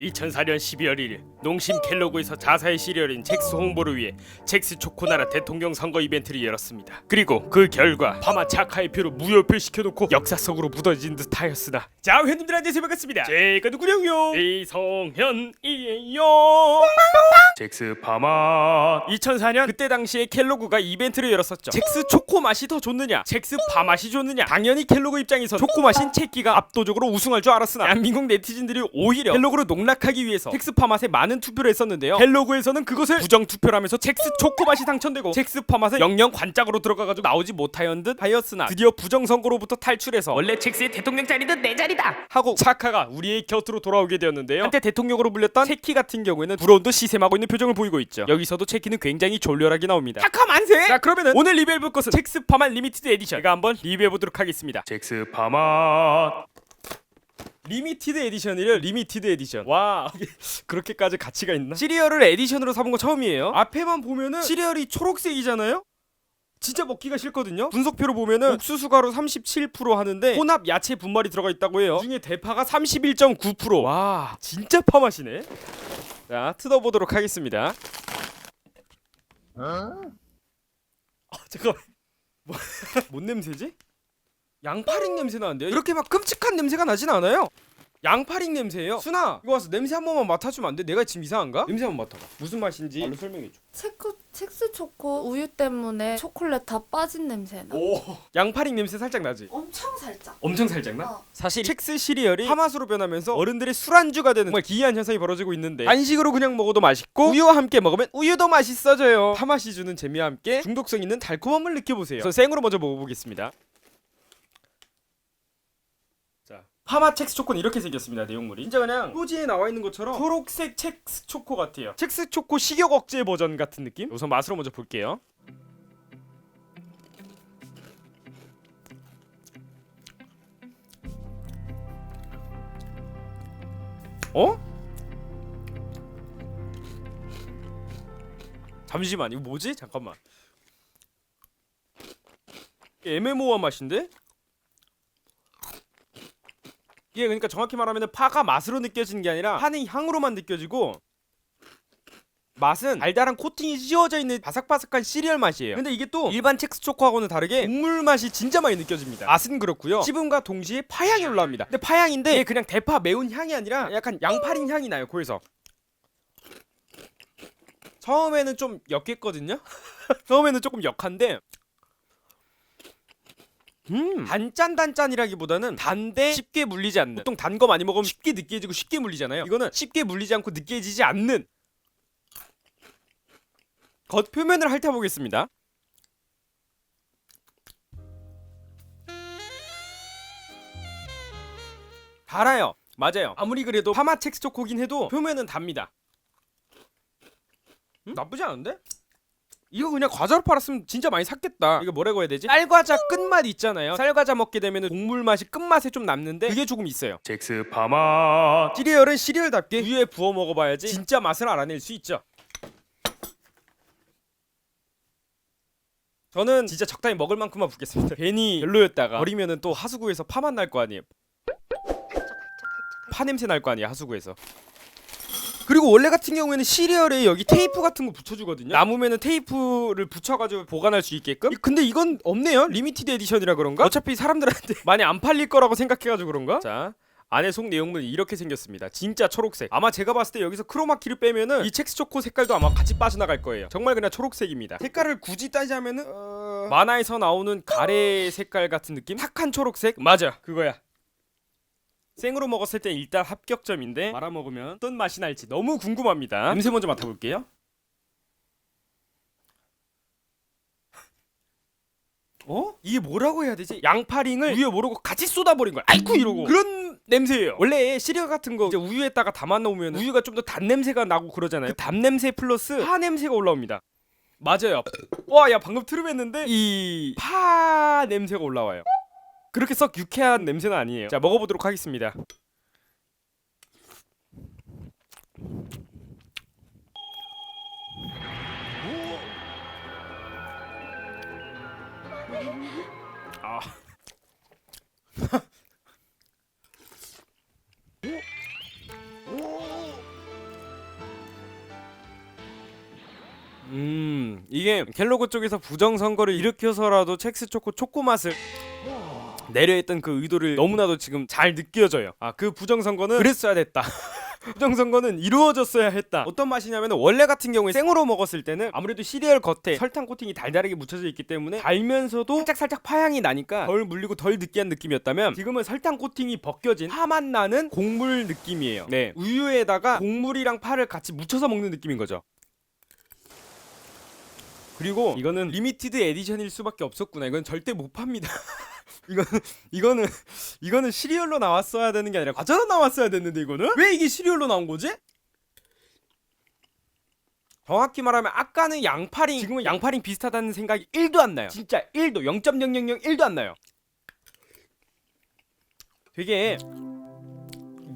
2004년 12월 1일 농심 켈로그에서 자사의 시리얼인 잭스 홍보를 위해 잭스 초코나라 대통령 선거 이벤트를 열었습니다. 그리고 그 결과 파마 차카의 표를 무효표 시켜놓고 역사 속으로 묻어진 듯하였으나 자 회원님들 안녕하세요 반갑습니다. 제가 누구냐고요? 이성현이에요. 잭스 파마 2004년 그때 당시에 켈로그가 이벤트를 열었었죠. 잭스 초코 맛이 더 좋느냐? 잭스 파 맛이 좋느냐? 당연히 켈로그 입장에서 초코 맛인 채끼가 압도적으로 우승할 줄 알았으나 대한민국 네티즌들이 오히려 켈로그를 농락하기 위해서 잭스 파 맛에 많은 투표를 했었는데요. 켈로그에서는 그것을 부정 투표하면서 잭스 초코 맛이 당첨되고 잭스 파 맛은 영영 관짝으로 들어가가지고 나오지 못하였 듯 하였으나 드디어 부정 선거로부터 탈출해서 원래 잭스의 대통령 자리는 내 자리다 하고 차카가 우리의 곁으로 돌아오게 되었는데요. 한때 대통령으로 불렸던 체키 같은 경우에는 불온도 시샘하고 있는 표정을 보이고 있죠. 여기서도 체키는 굉장히 졸렬하게 나옵니다. 차카 만세! 자 그러면은 오늘 리뷰해볼 것은 잭스 파맛 리미티드 에디션 제가 한번 리뷰해보도록 하겠습니다. 잭스 파맛 리미티드 에디션이래 리미티드 에디션 와 그렇게까지 가치가 있나? 시리얼을 에디션으로 사본 거 처음이에요 앞에만 보면은 시리얼이 초록색이잖아요? 진짜 먹기가 싫거든요. 분석표로 보면은 옥수수 가루 37% 하는데 혼합 야채 분말이 들어가 있다고 해요. 그 중에 대파가 31.9%. 와, 진짜 파맛이네. 자, 뜯어보도록 하겠습니다. 아, 잠깐. 뭐, 뭔 냄새지? 양파링 냄새 나는데요? 이렇게 막 끔찍한 냄새가 나진 않아요. 양파링 냄새예요. 순아, 이거 와서 냄새 한 번만 맡아주면 안 돼? 내가 지금 이상한가? 냄새 한 번 맡아봐. 무슨 맛인지 말로 설명해줘. 체크 첵스 초코 우유 때문에 초콜릿 다 빠진 냄새 나. 오, 양파링 냄새 살짝 나지? 엄청 살짝. 엄청 살짝 나? 어. 사실 첵스 시리얼이 파맛으로 변하면서 어른들의 술안주가 되는 정말 기이한 현상이 벌어지고 있는데 간식으로 그냥 먹어도 맛있고 우유와 함께 먹으면 우유도 맛있어져요 파맛이 주는 재미와 함께 중독성 있는 달콤함을 느껴보세요 그래서 생으로 먼저 먹어보겠습니다 자 파마 첵스 초코는 이렇게 생겼습니다 내용물이 진짜 그냥 표지에 나와 있는 것처럼 초록색 첵스 초코 같아요 첵스 초코 식욕 억제 버전 같은 느낌 우선 맛으로 먼저 볼게요 어? 잠시만 이거 뭐지? 잠깐만 애매모호한 맛인데? 이게 그러니까 정확히 말하면 파가 맛으로 느껴지는 게 아니라 파는 향으로만 느껴지고 맛은 달달한 코팅이 씌워져 있는 바삭바삭한 시리얼 맛이에요. 근데 이게 또 일반 첵스 초코하고는 다르게 국물 맛이 진짜 많이 느껴집니다. 맛은 그렇고요. 씹음과 동시에 파향이 올라옵니다. 근데 파향인데 이게 그냥 대파 매운 향이 아니라 약간 양파링 향이 나요. 코에서. 처음에는 좀 역했거든요. 처음에는 조금 역한데 음. 단짠 단짠이라기보다는 단데 쉽게 물리지 않는 보통 단 거 많이 먹으면 쉽게 느끼해지고 쉽게 물리잖아요. 이거는 쉽게 물리지 않고 느끼해지지 않는 겉 표면을 핥아보겠습니다. 달아요. 맞아요. 아무리 그래도 파마 첵스 초코긴 해도 표면은 답니다. 음? 나쁘지 않은데? 이거 그냥 과자로 팔았으면 진짜 많이 샀겠다. 이거 뭐라고 해야 되지? 쌀과자 끝맛 있잖아요. 쌀과자 먹게 되면 곡물 맛이 끝맛에 좀 남는데 그게 조금 있어요. 잭스 파마. 시리얼은 시리얼답게 위에 부어 먹어봐야지 진짜 맛을 알아낼 수 있죠. 저는 진짜 적당히 먹을 만큼만 붓겠습니다. 괜히 별로였다가 버리면은 또 하수구에서 파맛 날거 아니에요. 파 냄새 날 거 아니에요 하수구에서. 그리고 원래 같은 경우에는 시리얼에 여기 테이프 같은 거 붙여주거든요. 남으면은 테이프를 붙여가지고 보관할 수 있게끔. 이- 근데 이건 없네요. 리미티드 에디션이라 그런가? 어차피 사람들한테 많이 안 팔릴 거라고 생각해가지고 그런가? 자. 안에 속 내용물이 이렇게 생겼습니다. 진짜 초록색. 아마 제가 봤을 때 여기서 크로마키를 빼면은 이 첵스 초코 색깔도 아마 같이 빠져나갈 거예요. 정말 그냥 초록색입니다. 색깔을 굳이 따지자면은 어... 만화에서 나오는 가래 색깔 같은 느낌? 탁한 초록색? 맞아. 그거야. 생으로 먹었을 때 일단 합격점인데 말아 먹으면 어떤 맛이 날지 너무 궁금합니다. 냄새 먼저 맡아볼게요. 어? 이게 뭐라고 해야 되지? 양파링을 우유에 모르고 같이 쏟아버린 거야. 아이쿠 이러고 그런 냄새예요. 원래 시리얼 같은 거 이제 우유에다가 담아 놓으면 우유가 좀 더 단 냄새가 나고 그러잖아요. 그단 냄새 플러스 파 냄새가 올라옵니다. 맞아요. 와, 야 방금 트름했는데 이 파 냄새가 올라와요. 그렇게 썩 유쾌한 냄새는 아니에요. 자 먹어보도록 하겠습니다. 아. 음 이게 갤로그 쪽에서 부정 선거를 일으켜서라도 첵스 초코 초코 맛을 내려했던 그 의도를 너무나도 지금 잘 느껴져요. 아 그 부정 선거는 그랬어야 됐다. 부정 선거는 이루어졌어야 했다. 어떤 맛이냐면 원래 같은 경우에 생으로 먹었을 때는 아무래도 시리얼 겉에 설탕 코팅이 달달하게 묻혀져 있기 때문에 달면서도 살짝 살짝 파향이 나니까 덜 물리고 덜 느끼한 느낌이었다면 지금은 설탕 코팅이 벗겨진 파맛 나는 곡물 느낌이에요. 네 우유에다가 곡물이랑 파를 같이 묻혀서 먹는 느낌인 거죠. 그리고 이거는 리미티드 에디션일 수밖에 없었구나. 이건 절대 못 팝니다. 이거는 이거는 이거는 시리얼로 나왔어야 되는 게 아니라 과자로 나왔어야 됐는데 이거는 왜 이게 시리얼로 나온 거지? 정확히 말하면 아까는 양파링 지금은 양파링 비슷하다는 생각이 1도 안 나요. 진짜 1도 0.0001도 안 나요. 되게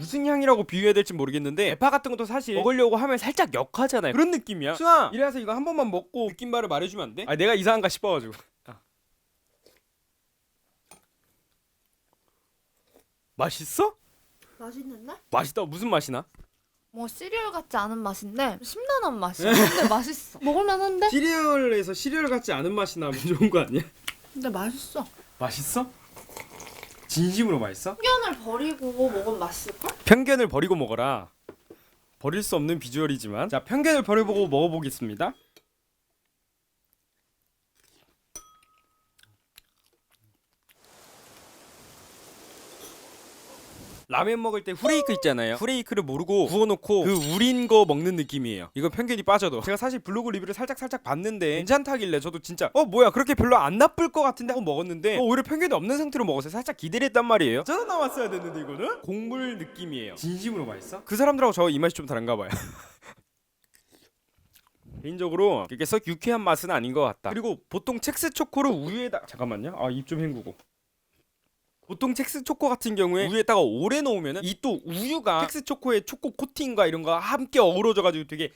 무슨 향이라고 비유해야 될지 모르겠는데 대파 같은 것도 사실 먹으려고 하면 살짝 역하잖아요. 그런 느낌이야. 수아 이래서 이거 한 번만 먹고 느낌 말을 말해주면 안 돼? 아 내가 이상한가 싶어가지고. 맛있어? 맛있는데? 맛있다. 무슨 맛이 나? 뭐 시리얼 같지 않은 맛인데 심란한 맛이야. 근데 맛있어. 먹을만한데? 시리얼에서 시리얼 같지 않은 맛이 나면 좋은 거 아니야? 근데 맛있어. 맛있어? 진심으로 맛있어? 편견을 버리고 먹으면 맛있을걸? 편견을 버리고 먹어라. 버릴 수 없는 비주얼이지만 자 편견을 버려보고 먹어보겠습니다. 라면 먹을 때 후레이크 있잖아요. 후레이크를 모르고 구워놓고 그 우린 거 먹는 느낌이에요. 이건 편견이 빠져도 제가 사실 블로그 리뷰를 살짝 살짝 봤는데 괜찮다길래 저도 진짜 어 뭐야 그렇게 별로 안 나쁠 것 같은데 하고 먹었는데 어, 오히려 편견이 없는 상태로 먹어서 살짝 기대를 했단 말이에요. 저도 나왔어야 됐는데 이거는 곡물 느낌이에요. 진심으로 맛있어? 그 사람들하고 저이 맛이 좀 다른가 봐요. 개인적으로 이게 썩 유쾌한 맛은 아닌 것 같다. 그리고 보통 첵스 초코를 우유에다 잠깐만요. 아 입 좀 헹구고. 보통 첵스 초코 같은 경우에 우유에다가 오래 넣으면은 이또 우유가 첵스 초코의 초코 코팅과 이런 거 함께 어우러져 가지고 되게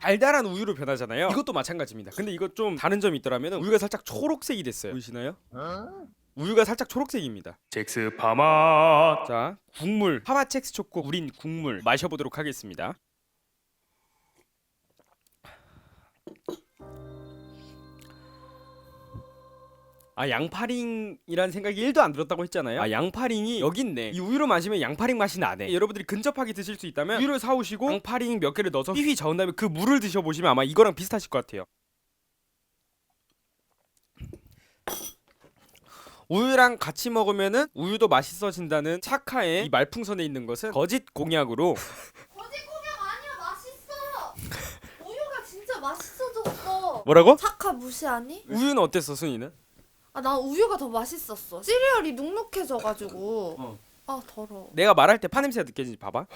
달달한 우유로 변하잖아요. 이것도 마찬가지입니다. 근데 이거 좀 다른 점이 있더라면 우유가 살짝 초록색이 됐어요. 보이시나요? 우유가 살짝 초록색입니다. 잭스 파맛 자, 국물 파마 첵스 초코 우린 국물 마셔보도록 하겠습니다. 아 양파링이란 생각이 1도 안 들었다고 했잖아요. 아 양파링이 여기 있네. 이 우유로 마시면 양파링 맛이 나네. 여러분들이 근접하게 드실 수 있다면 우유를 사오시고 양파링 몇 개를 넣어서 휘휘 저은 다음에 그 물을 드셔보시면 아마 이거랑 비슷하실 것 같아요. 우유랑 같이 먹으면은 우유도 맛있어진다는 착하의 이 말풍선에 있는 것은 거짓 공약으로 거짓 공약 아니야 맛있어. 우유가 진짜 맛있어졌어. 뭐라고? 착하 무시하니? 우유는 어땠어 순이는? 아 난 우유가 더 맛있었어. 시리얼이 눅눅해져가지고. 어. 아 더러워. 내가 말할 때 파냄새가 느껴지지 봐봐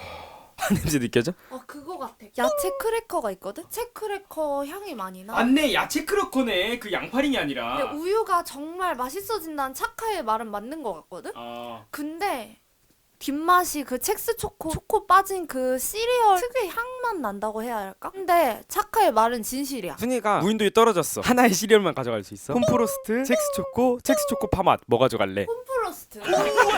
파냄새 느껴져? 아 그거 같아. 야채 크래커가 있거든. 채 크래커 향이 많이 나. 맞네 야채 크로커네 그 양파링이 아니라 근데 우유가 정말 맛있어진다는 착하의 말은 맞는 것 같거든. 아 근데 뒷맛이 그 첵스 초코 초코 빠진 그 시리얼 특유의 향만 난다고 해야 할까? 근데 착하의 말은 진실이야. 순이가 무인도에 떨어졌어 하나의 시리얼만 가져갈 수 있어 홈프로스트 첵스 초코 첵스 초코 파맛 뭐 가져갈래? 홈플러스트.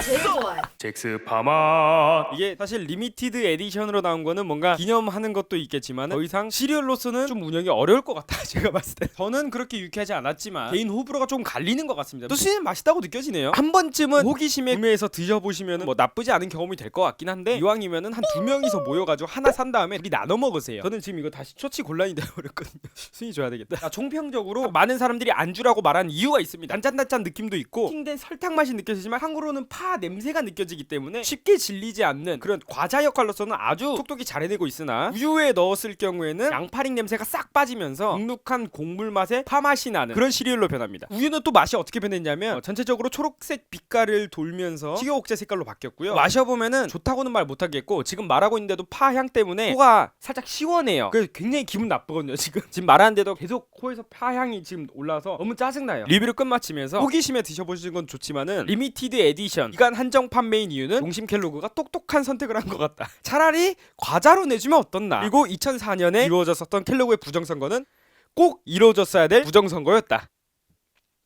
제일 좋아해. 잭스 파맛 이게 사실 리미티드 에디션으로 나온 거는 뭔가 기념하는 것도 있겠지만 더 이상 시리얼로서는 좀 운영이 어려울 것 같아 제가 봤을 때. 저는 그렇게 유쾌하지 않았지만 개인 호불호가 좀 갈리는 것 같습니다. 또 수는 맛있다고 느껴지네요. 한 번쯤은 호기심에 구매해서 드셔보시면 뭐 나쁘지 않은 경험이 될 것 같긴 한데 이왕이면은 한 두 명이서 모여가지고 하나 산 다음에 둘이 나눠 먹으세요. 저는 지금 이거 다시 처치 곤란이 되어버렸거든요. 순위 줘야 되겠다. 아, 총평적으로 많은 사람들이 안주라고 말한 이유가 있습니다. 단짠단짠 느낌도 있고 킹된 설탕 맛이 느껴 지지만 한국으로는 파 냄새가 느껴지기 때문에 쉽게 질리지 않는 그런 과자 역할로서는 아주 톡톡히 잘 해내고 있으나 우유에 넣었을 경우에는 양파링 냄새가 싹 빠지면서 눅눅한 곡물 맛에 파 맛이 나는 그런 시리얼로 변합니다. 우유는 또 맛이 어떻게 변했냐면 어, 전체적으로 초록색 빛깔을 돌면서 식욕옥제 색깔로 바뀌었고요. 마셔보면은 좋다고는 말 못하겠고 지금 말하고 있는데도 파 향 때문에 코가 살짝 시원해요. 그래서 굉장히 기분 나쁘거든요 지금. 지금 말하는데도 계속 코에서 파 향이 지금 올라서 너무 짜증나요. 리뷰를 끝마치면서 호기심에 드셔보시는 건 좋지만은 리미티드 에디션. 기간 한정 판매인 이유는 농심 켈로그가 똑똑한 선택을 한 것 같다. 차라리 과자로 내주면 어떻나? 그리고 2004년에 이루어졌었던 켈로그의 부정선거는 꼭 이루어졌어야 될 부정선거였다.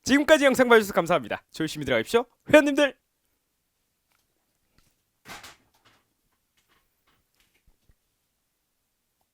지금까지 영상 봐주셔서 감사합니다. 조심히 들어가십시오. 회원님들